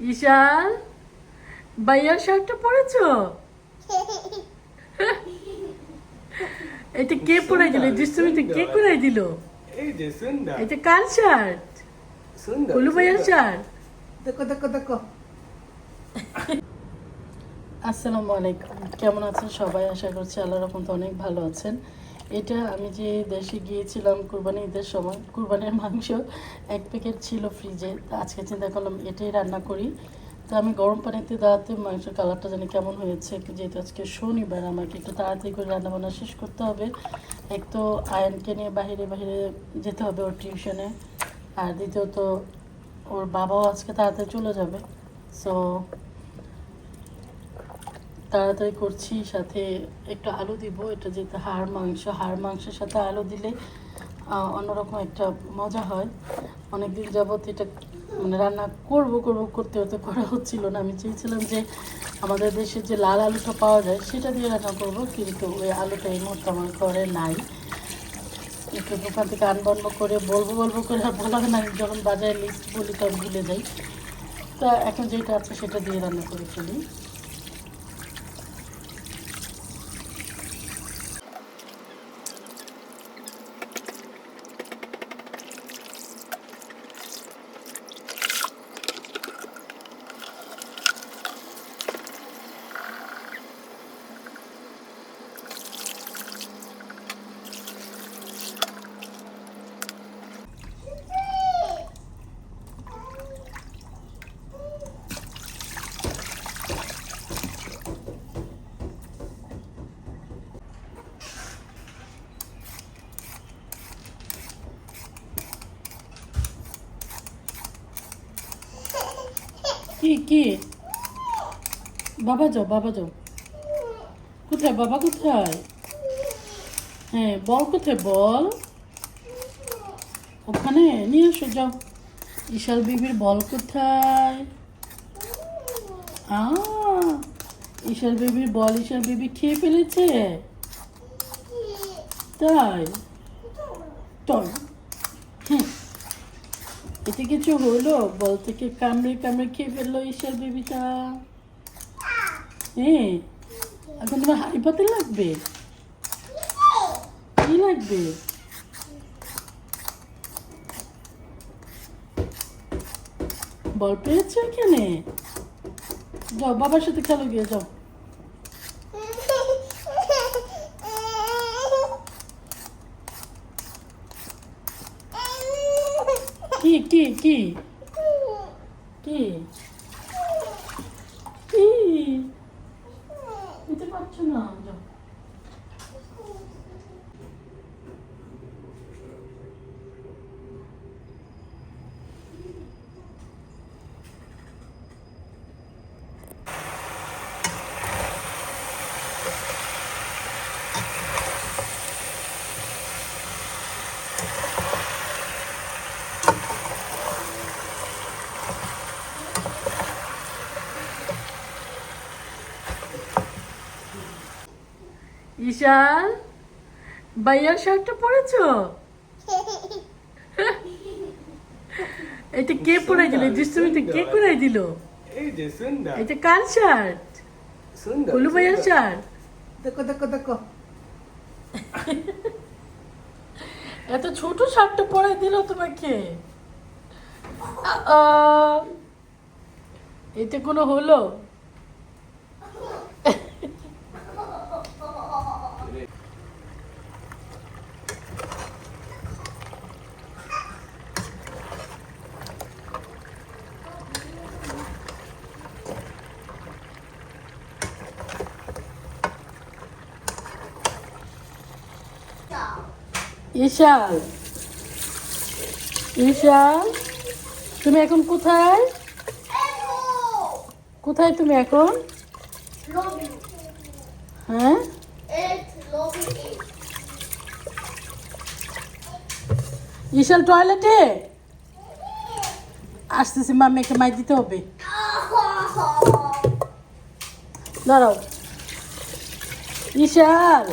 ঈশান ভাইয়ার শার্টটা পরেছো? এটা কে পরাই দিল? দুষ্টুমিতে কে পরাই দিল? এই যে সুন্দর। এটা কার শার্ট? সুন্দর কুলু ভাইয়ার শার্ট। দেখো দেখো দেখো। আসসালামু আলাইকুম। কেমন আছেন সবাই? আশা করছি আল্লাহ রকম তো অনেক ভালো আছেন। এটা আমি যে দেশে গিয়েছিলাম কুরবানি ঈদের সময়, কুরবানির মাংস এক প্যাকেট ছিল ফ্রিজে আজকে চিন্তা করলাম, এটাই রান্না করি। তো আমি গরম পানিতে দাঁড়াতে মাংসের কালারটা জানি কেমন হয়েছে, যেহেতু আজকে শনিবার, আমাকে একটু তাড়াতাড়ি করে রান্না বান্না শেষ করতে হবে। এক তো আয়নকে নিয়ে বাইরে বাইরে যেতে হবে ওর টিউশনে আর দ্বিতীয়ত, ওর বাবাও আজকে তাড়াতাড়ি চলে যাবে। সো তাড়াতাড়ি করছি, সাথে একটু আলু দিব, এটা যেহেতু হাড় মাংস, হাড় মাংসের সাথে আলু দিলে অন্যরকম একটা মজা হয়। অনেক দিন যাবত এটা মানে রান্না করব করব, করতে হতে করা হচ্ছিল না। আমি চেয়েছিলাম যে আমাদের দেশে যে লাল আলুটা পাওয়া যায়, সেটা দিয়ে রান্না করব, কিন্তু ওই আলুটা এই মুহূর্তে আমার ঘরে নাই। একটু দোকান থেকে আনবন্ধ করে, বলব বলব করে আর বলা না, আমি যখন বাজারে লিস্ট বলি তখন ভুলে যাই। তা এখন যেটা আছে সেটা দিয়ে রান্না করে ফেলি। কি কি? বাবা যাও বাবা যাও। কোথায়, বাবা কোথায়? হ্যাঁ বল কোথায়, বল। ওখানে নিয়ে আসো, যাও। ইশাল বিবির বল কোথায়? আ ইশাল বিবির বল ইশাল বিবি খেয়ে ফেলেছে। তাই? হ্যাঁ এতে কিছু হলো? বল থেকে কামড়ে কামড়ে খেয়ে ফেলল ঈশ্বর বেবিটা হ্যাঁ এখন তোমার হাড়ি পাতে লাগবে? কি লাগবে? বল পেয়েছ এখানে? যাও, বাবার সাথে খেলো গিয়ে, যাও। কি কি? কি? কি? নিতে পারছ না ঈশান ভাইয়ার শার্টটা পরেছো? এটা কে পরাই দিল দুষ্টুমিতে কে পরাই দিল এই যে সুন্দর এটা কার শার্ট? সুন্দর কুলু ভাইয়ার শার্ট? দেখো দেখো দেখো। এত ছোট শার্টটা পরাই দিল তোমাকে। এতে কোনো হলো? ঈশান। ঈশান, তুমি এখন কোথায়? কোথায় তুমি এখন? হ্যাঁ? ঈশান টয়লেটে আসতেছি মা মেয়েকে মাই দিতে হবে। দাঁড়াও। ঈশান!